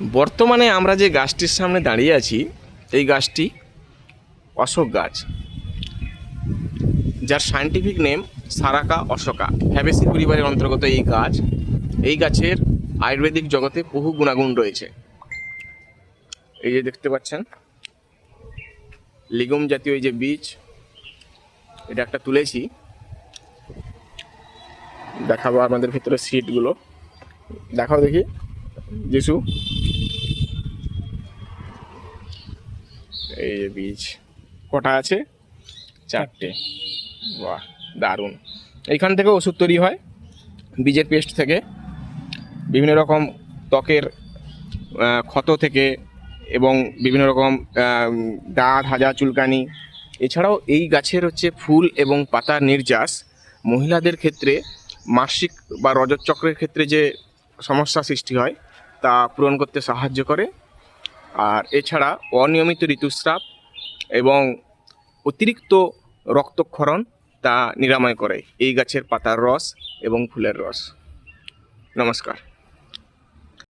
বর্তমানে আমরা যে গাছটির সামনে দাঁড়িয়ে আছি, এই গাছটি অশোক গাছ, যার সায়েন্টিফিক নেম সারাকা অশোকা। হ্যাবেসি পরিবারের অন্তর্গত এই গাছ, এই গাছের আয়ুর্বেদিক জগতে বহু গুণাগুণ রয়েছে। এই যে দেখতে পাচ্ছেন, লিগুম জাতীয় এই যে বীজ, এটা একটা তুলেছি। দেখাবো আমাদের ভিতরে সিটগুলো দেখাও দেখি। যিশু এই যে বীজ। কটা আছে? চারটে। বাহ, দারুণ। এইখান থেকে ওষুধ তৈরি হয়, বীজের পেস্ট থেকে। বিভিন্ন রকম ত্বকের ক্ষত থেকে এবং বিভিন্ন রকম দাঁত, হাজা, চুলকানি। এছাড়াও এই গাছের হচ্ছে ফুল এবং পাতার নির্যাস। মহিলাদের ক্ষেত্রে মাসিক বা রজতচক্রের ক্ষেত্রে যে সমস্যা সৃষ্টি হয় তা পূরণ করতে সাহায্য করে। আর এছাড়া অনিয়মিত ঋতুস্রাব এবং অতিরিক্ত রক্তক্ষরণ তা নিরাময় করে। এই গাছের পাতার রস এবং ফুলের রস। নমস্কার।